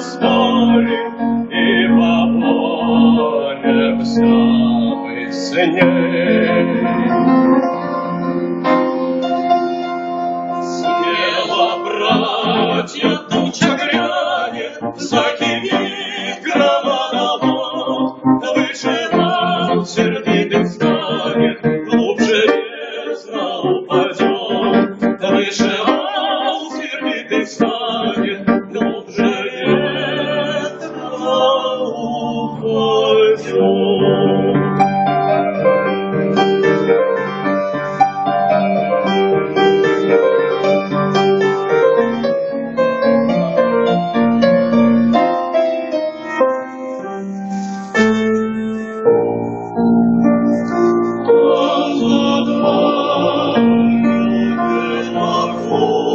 простори и по полям самых синей. Смело, братья, туча грянет, закинет,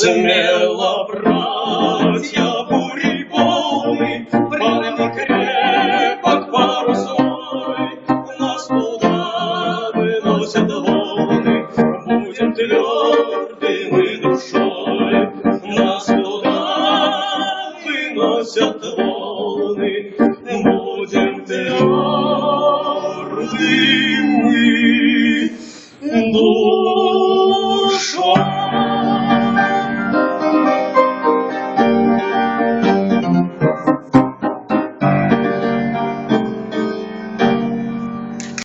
Смело, братья, бури волны, Прямо крепок парусой. У нас туда выносят волны, Будем твердыми душой. Нас туда выносят волны, Будем твердыми душой.